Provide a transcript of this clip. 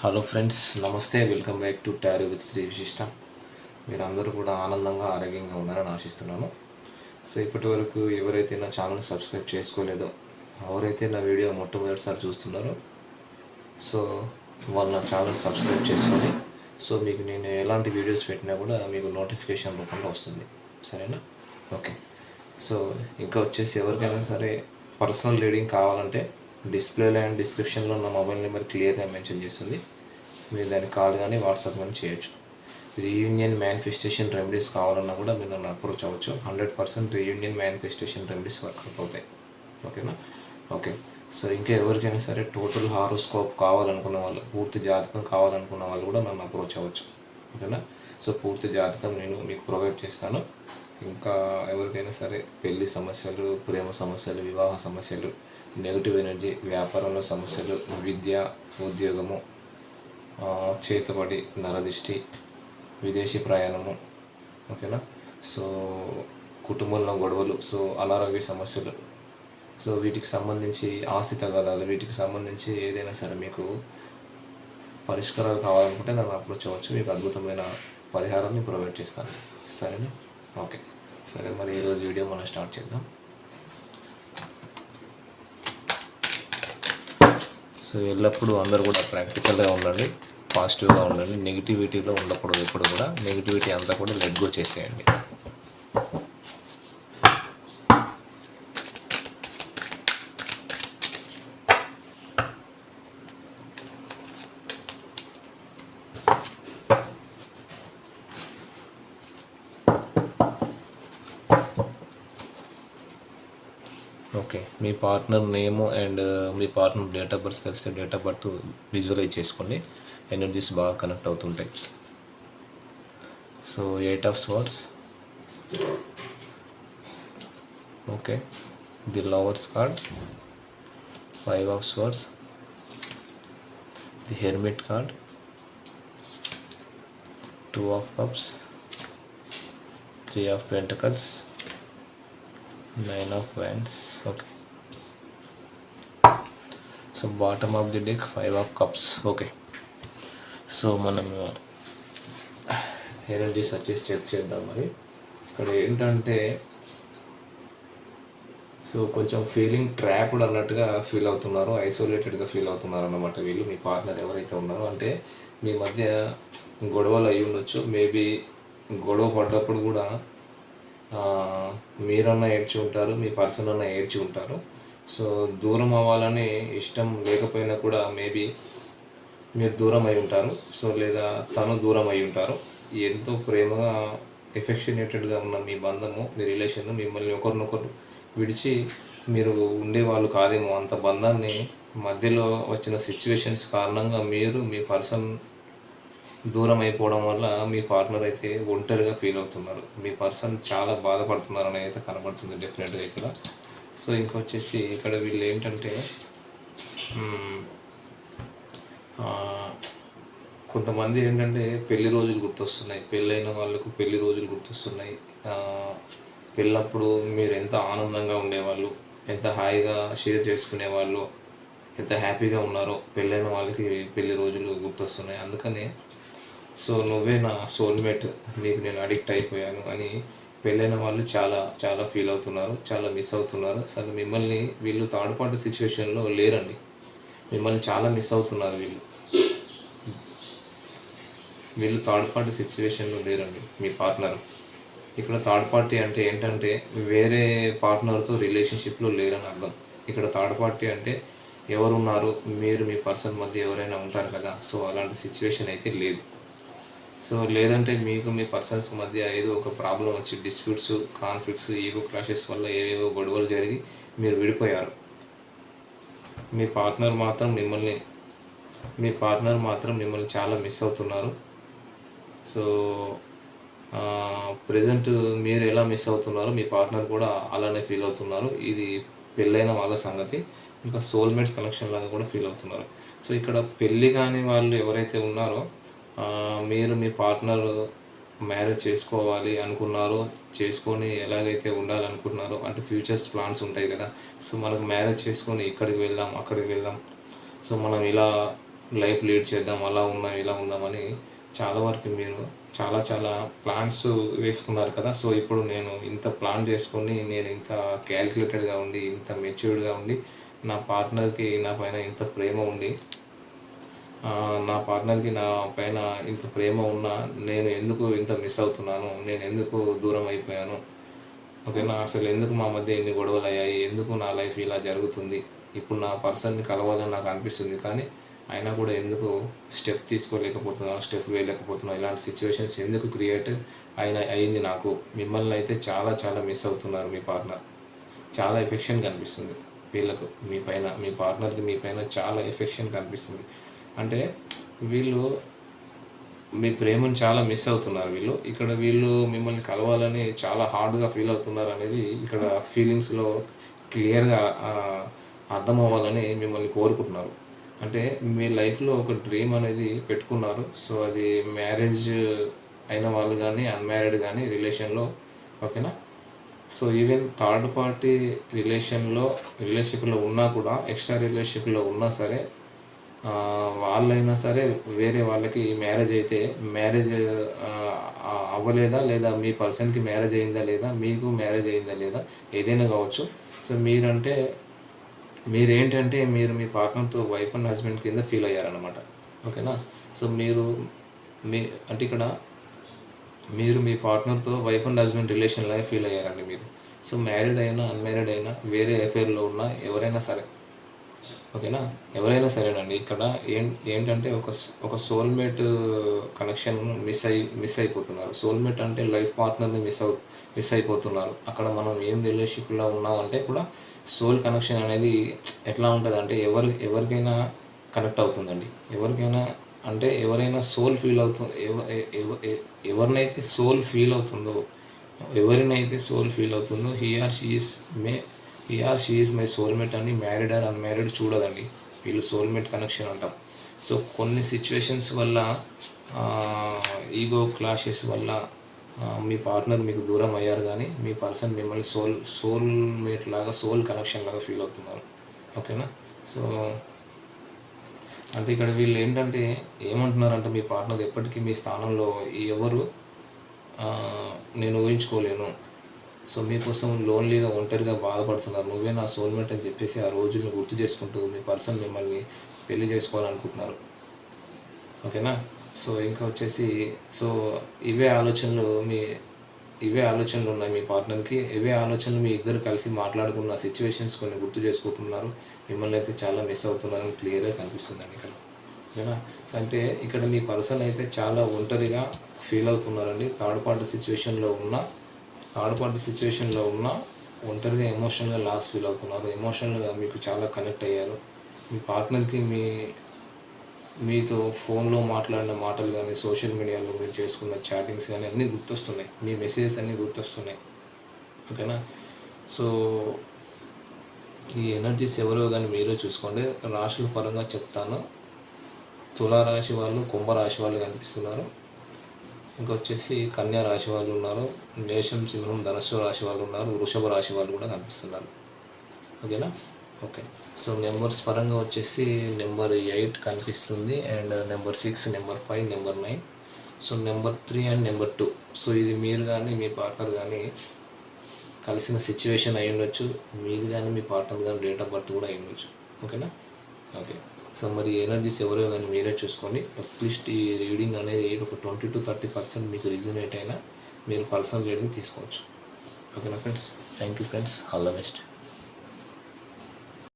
Hello friends నమస్తే welcome back to tarot with Shri Vishishta మీరందరూ కూడా ఆనందంగా ఆరోగ్యంగా ఉన్నారని ఆశిస్తున్నాను. సో ఇప్పటి వరకు ఎవరైతే నా ఛానల్ సబ్స్క్రైబ్ చేసుకోలేదో ఎవరైతే నా వీడియో మొట్టమొదటిసారి చూస్తున్నారో సో వాళ్ళు నా ఛానల్ సబ్స్క్రైబ్ చేసుకొని సో మీకు నేను ఎలాంటి వీడియోస్ పెట్టినా కూడా మీకు నోటిఫికేషన్ రూపంలో వస్తుంది. సరేనా? ఓకే సో ఇంకా వచ్చేసి ఎవరికైనా సరే పర్సనల్ రీడింగ్ కావాలంటే డిస్ప్లేలో అండ్ డిస్క్రిప్షన్లో ఉన్న మొబైల్ నెంబర్ క్లియర్గా మెన్షన్ చేస్తుంది. మీరు దాన్ని కాల్ కానీ వాట్సాప్ కానీ చేయొచ్చు. రీయూనియన్ మేనిఫెస్టేషన్ రెమెడీస్ కావాలన్నా కూడా మీరు నన్ను అప్రోచ్ అవ్వచ్చు. Hundred percent reunion manifestation remedies work out అవుతాయి. ఓకేనా? ఓకే. సో ఇంకా ఎవరికైనా సరే టోటల్ హారోస్కోప్ కావాలనుకున్న వాళ్ళు పూర్తి జాతకం కావాలనుకున్న వాళ్ళు కూడా నన్ను అప్రోచ్ అవ్వచ్చు. ఓకేనా? సో పూర్తి జాతకం నేను మీకు ప్రొవైడ్ చేస్తాను. ఇంకా ఎవరికైనా సరే పెళ్ళి సమస్యలు ప్రేమ సమస్యలు వివాహ సమస్యలు నెగిటివ్ ఎనర్జీ వ్యాపారంలో సమస్యలు విద్య ఉద్యోగము చేతబడి నరదిష్టి విదేశీ ప్రయాణము ఓకేనా? సో కుటుంబంలో గొడవలు సో అనారోగ్య సమస్యలు. సో వీటికి సంబంధించి ఆస్తి తగాదాలు వీటికి సంబంధించి ఏదైనా సరే మీకు పరిష్కారాలు కావాలనుకుంటే నన్ను అప్రోచ్ అవ్వచ్చు. మీకు అద్భుతమైన పరిహారాన్ని ప్రొవైడ్ చేస్తాను. సరేనా? ఓకే. సరే మరి ఈరోజు వీడియో మనం స్టార్ట్ చేద్దాం. సో ఎల్లప్పుడూ అందరూ కూడా ప్రాక్టికల్గా ఉండండి పాజిటివ్గా ఉండండి నెగిటివిటీలో ఉండకూడదు. ఎప్పుడు కూడా నెగిటివిటీ అంతా కూడా లెట్ గో చేసేయండి. ఓకే. మీ పార్ట్నర్ నేమ్ అండ్ uh, మీ పార్ట్నర్ డేట్ ఆఫ్ బర్త్ తెలిస్తే డేట్ ఆఫ్ బర్త్ విజువలైజ్ చేసుకోండి. ఎనర్జీస్ బాగా కనెక్ట్ అవుతుంటాయి. So eight of swords. Okay. The lovers card. Five of swords. The hermit card. Two of cups. Three of pentacles. Nine of wands. Okay so bottom of the deck five of cups okay so మనం energies వచ్చేసి check చేద్దాం మరి. ఇక్కడ ఏంటంటే so కొంచెం feeling trapped అన్నట్టుగా feel అవుతున్నారు ఐసోలేటెడ్గా feel అవుతున్నారు అన్నమాట వీళ్ళు మీ పార్ట్నర్ ఎవరైతే ఉన్నారో. అంటే మీ మధ్య గొడవలు అయి ఉండొచ్చు మేబీ గొడవ పడ్డప్పుడు కూడా మీరన్నా ఏడ్చి ఉంటారు మీ పర్సన్ అన్న ఏడ్చి ఉంటారు. సో దూరం అవ్వాలని ఇష్టం లేకపోయినా కూడా మేబీ మీరు దూరం అయి ఉంటారు. సో లేదా తను దూరం అయి ఉంటారు. ఎంతో ప్రేమగా ఎఫెక్షనేటెడ్గా ఉన్న మీ బంధము మీ రిలేషన్ మిమ్మల్ని ఒకరినొకరు విడిచి మీరు ఉండేవాళ్ళు కాదేమో. అంత బంధాన్ని మధ్యలో వచ్చిన సిచ్యువేషన్స్ కారణంగా మీరు మీ పర్సన్ దూరం అయిపోవడం వల్ల మీ పార్ట్నర్ అయితే ఒంటరిగా ఫీల్ అవుతున్నారు. మీ పర్సన్ చాలా బాధపడుతున్నారు అని అయితే కనబడుతుంది డెఫినెట్గా ఇక్కడ. సో ఇంకొచ్చేసి ఇక్కడ వీళ్ళు ఏంటంటే కొంతమంది ఏంటంటే పెళ్ళి రోజులు గుర్తొస్తున్నాయి. పెళ్ళైన వాళ్ళకు పెళ్ళి రోజులు గుర్తొస్తున్నాయి. పెళ్ళప్పుడు మీరు ఎంత ఆనందంగా ఉండేవాళ్ళు ఎంత హాయిగా షేర్ చేసుకునేవాళ్ళు ఎంత హ్యాపీగా ఉన్నారో పెళ్ళైన వాళ్ళకి పెళ్ళి రోజులు గుర్తొస్తున్నాయి. అందుకనే సో నువ్వే నా సోల్మేట్ నీకు నేను అడిక్ట్ అయిపోయాను అని పెళ్ళైన వాళ్ళు చాలా చాలా ఫీల్ అవుతున్నారు చాలా మిస్ అవుతున్నారు. అసలు మిమ్మల్ని వీళ్ళు థర్డ్ పార్టీ సిచ్యువేషన్లో లేరండి. మిమ్మల్ని చాలా మిస్ అవుతున్నారు వీళ్ళు. వీళ్ళు థర్డ్ పార్టీ సిచ్యువేషన్లో లేరండి మీ పార్ట్నర్ ఇక్కడ థర్డ్ పార్టీ అంటే ఏంటంటే వేరే పార్ట్నర్తో రిలేషన్షిప్లో లేరని అర్థం. ఇక్కడ థర్డ్ పార్టీ అంటే ఎవరున్నారు? మీరు మీ పర్సన్ మధ్య ఎవరైనా ఉంటారు కదా. సో అలాంటి సిచ్యువేషన్ అయితే లేదు. సో లేదంటే మీకు మీ పర్సన్స్ మధ్య ఏదో ఒక ప్రాబ్లం వచ్చి డిస్ప్యూట్స్ కాన్ఫ్లిక్ట్స్ ఈగో క్లాషెస్ వల్ల ఏవేవో గొడవలు జరిగి మీరు విడిపోయారు. మీ పార్ట్నర్ మాత్రం మిమ్మల్ని మీ పార్ట్నర్ మాత్రం మిమ్మల్ని చాలా మిస్ అవుతున్నారు. సో ప్రజెంట్ మీరు ఎలా మిస్ అవుతున్నారో మీ పార్ట్నర్ కూడా అలానే ఫీల్ అవుతున్నారు. ఇది పెళ్ళైన వాళ్ళ సంగతి. ఇంకా సోల్మేట్ కనెక్షన్ లాగా కూడా ఫీల్ అవుతున్నారు. సో ఇక్కడ పెళ్ళి కాని వాళ్ళు ఎవరైతే ఉన్నారో మీరు మీ పార్ట్నర్ మ్యారేజ్ చేసుకోవాలి అనుకున్నారో చేసుకొని ఎలాగైతే ఉండాలనుకుంటున్నారో అంటే ఫ్యూచర్స్ ప్లాన్స్ ఉంటాయి కదా. సో మనకు మ్యారేజ్ చేసుకొని ఇక్కడికి వెళ్దాం అక్కడికి వెళ్దాం. సో మనం ఇలా లైఫ్ లీడ్ చేద్దాం అలా ఉందాం ఇలా ఉందామని చాలా వరకు మీరు చాలా చాలా ప్లాన్స్ వేసుకున్నారు కదా. సో ఇప్పుడు నేను ఇంత ప్లాన్ చేసుకొని నేను ఇంత క్యాల్కులేటెడ్గా ఉండి ఇంత మెచ్యూర్డ్గా ఉండి నా పార్ట్నర్కి నా పైన ఇంత ప్రేమ ఉండి నా పార్ట్నర్కి నా పైన ఇంత ప్రేమ ఉన్నా నేను ఎందుకు ఇంత మిస్ అవుతున్నాను? నేను ఎందుకు దూరం అయిపోయాను? ఓకేనా? అసలు ఎందుకు మా మధ్య ఇన్ని గొడవలు అయ్యాయి? ఎందుకు నా లైఫ్ ఇలా జరుగుతుంది? ఇప్పుడు నా పర్సన్ని కలవాలని నాకు అనిపిస్తుంది. కానీ అయినా కూడా ఎందుకు స్టెప్ తీసుకోలేకపోతున్నాను స్టెప్ వేయలేకపోతున్నాను ఇలాంటి సిచ్యువేషన్స్ ఎందుకు క్రియేట్ అయిన అయింది నాకు? మిమ్మల్ని అయితే చాలా చాలా మిస్ అవుతున్నారు మీ పార్ట్నర్. చాలా ఎఫెక్షన్ కనిపిస్తుంది. వీళ్ళకు మీ పైన మీ పార్ట్నర్కి మీ పైన చాలా ఎఫెక్షన్ కనిపిస్తుంది. అంటే వీళ్ళు మీ ప్రేమను చాలా మిస్ అవుతున్నారు వీళ్ళు. ఇక్కడ వీళ్ళు మిమ్మల్ని కలవాలని చాలా హార్డ్గా ఫీల్ అవుతున్నారు అనేది ఇక్కడ ఫీలింగ్స్లో క్లియర్గా అర్థం అవ్వాలని మిమ్మల్ని కోరుకుంటున్నారు. అంటే మీ లైఫ్లో ఒక డ్రీమ్ అనేది పెట్టుకున్నారు. సో అది మ్యారేజ్ అయిన వాళ్ళు కానీ అన్మ్యారీడ్ కానీ రిలేషన్లో ఓకేనా సో ఈవెన్ థర్డ్ పార్టీ రిలేషన్లో రిలేషన్షిప్లో ఉన్నా కూడా ఎక్స్ట్రా రిలేషన్షిప్లో ఉన్నా సరే వాళ్ళైనా సరే వేరే వాళ్ళకి మ్యారేజ్ అయితే మ్యారేజ్ అవ్వలేదా లేదా మీ పర్సన్కి మ్యారేజ్ అయిందా లేదా మీకు మ్యారేజ్ అయిందా లేదా ఏదైనా కావచ్చు. సో మీరంటే మీరేంటంటే మీరు మీ పార్ట్నర్తో వైఫ్ అండ్ హస్బెండ్ కింద ఫీల్ అయ్యారనమాట ఓకేనా? సో మీరు మీ అంటే ఇక్కడ మీరు మీ పార్ట్నర్తో వైఫ్ అండ్ హస్బెండ్ రిలేషన్లో ఫీల్ అయ్యారండి మీరు. సో మ్యారీడ్ అయినా అన్మ్యారీడ్ అయినా వేరే అఫేర్లో ఉన్న ఎవరైనా సరే ఓకేనా? ఎవరైనా సరేనండి. ఇక్కడ ఏం ఏంటంటే ఒక ఒక సోల్మేట్ కనెక్షన్ మిస్ అయి మిస్ అయిపోతున్నారు. సోల్మేట్ అంటే లైఫ్ పార్ట్నర్ని మిస్ అవు మిస్ అయిపోతున్నారు. అక్కడ మనం ఏం రిలేషన్షిప్లో ఉన్నామంటే కూడా సోల్ కనెక్షన్ అనేది ఎట్లా ఉంటుంది అంటే ఎవరు ఎవరికైనా కనెక్ట్ అవుతుందండి. ఎవరికైనా అంటే ఎవరైనా సోల్ ఫీల్ అవుతుంది ఎవ- ఎవరినైతే సోల్ ఫీల్ అవుతుందో ఎవరినైతే సోల్ ఫీల్ అవుతుందో he or she is maybe or she is my soulmate అని మ్యారీడ్ ఆర్ అన్మ్యారీడ్ చూడదండి. వీళ్ళు సోల్మేట్ కనెక్షన్ అంటాం. సో కొన్ని సిచ్యువేషన్స్ వల్ల ఈగో క్లాషెస్ వల్ల మీ పార్ట్నర్ మీకు దూరం అయ్యారు కానీ మీ పర్సన్ మిమ్మల్ని సోల్ సోల్మేట్ లాగా సోల్ కనెక్షన్ లాగా ఫీల్ అవుతున్నారు. ఓకేనా సో అంటే ఇక్కడ వీళ్ళు ఏంటంటే ఏమంటున్నారంటే మీ పార్ట్నర్ ఎప్పటికీ మీ స్థానంలో ఎవరు నేను ఊహించుకోలేను. సో మీకోసం లోన్లీగా ఒంటరిగా బాధపడుతున్నారు. నువ్వే నా సోల్మేట్ అని చెప్పేసి ఆ రోజుని గుర్తు చేసుకుంటూ మీ పర్సన్ మిమ్మల్ని పెళ్ళి చేసుకోవాలనుకుంటున్నారు. ఓకేనా? సో ఇంకా వచ్చేసి సో ఇవే ఆలోచనలు మీ ఇవే ఆలోచనలు ఉన్నాయి మీ పార్ట్నర్కి. ఇవే ఆలోచనలు మీ ఇద్దరు కలిసి మాట్లాడుకున్న సిచ్యువేషన్స్ కొన్ని గుర్తు చేసుకుంటున్నారు మిమ్మల్ని అయితే చాలా మిస్ అవుతున్నారని క్లియర్గా కనిపిస్తుందండి ఇక్కడ. ఓకేనా? అంటే ఇక్కడ మీ పర్సన్ అయితే చాలా ఒంటరిగా ఫీల్ అవుతున్నారండి. థర్డ్ పార్టీ సిచ్యువేషన్లో ఉన్న థర్డ్ పార్టీ సిచ్యువేషన్లో ఉన్న ఒంటరిగా ఎమోషనల్గా లాస్ ఫీల్ అవుతున్నారు. ఎమోషనల్గా మీకు చాలా కనెక్ట్ అయ్యారు. మీ పార్ట్నర్కి మీ మీతో ఫోన్లో మాట్లాడిన మాటలు కానీ సోషల్ మీడియాలో మీరు చేసుకున్న చాటింగ్స్ కానీ అన్నీ గుర్తొస్తున్నాయి. మీ మెసేజెస్ అన్నీ గుర్తొస్తున్నాయి. ఓకేనా? సో ఈ ఎనర్జీస్ ఎవరో కానీ మీరే చూసుకోండి. రాశుల పరంగా చెప్తాను. తులారాశి వాళ్ళు కుంభరాశి వాళ్ళు కనిపిస్తున్నారు. ఇంకొచ్చేసి కన్యా రాశి వాళ్ళు ఉన్నారు. మేషం సింహం ధనస్సు రాశి వాళ్ళు ఉన్నారు. వృషభ రాశి వాళ్ళు కూడా కనిపిస్తున్నారు. ఓకేనా? ఓకే. సో నెంబర్స్ పరంగా వచ్చేసి నెంబర్ ఎయిట్ కనిపిస్తుంది and number six number five number nine. So number three and number two. So ఇది మీరు కానీ మీ పార్ట్నర్ కానీ కలిసిన సిచ్యువేషన్ అయి ఉండొచ్చు. మీది కానీ మీ పార్ట్నర్ కానీ డేట్ ఆఫ్ బర్త్ కూడా అయి ఉండొచ్చు. ఓకేనా? ఓకే. సో మరి ఎనర్జీస్ ఎవరో కానీ మీరే చూసుకోండి. అట్లీస్ట్ ఈ రీడింగ్ అనేది ఒక ట్వంటీ టు థర్టీ పర్సెంట్ మీకు రిజనేట్ అయినా మీరు పర్సనల్ రీడింగ్ తీసుకోవచ్చు. ఓకేనా friends thank you friends all the best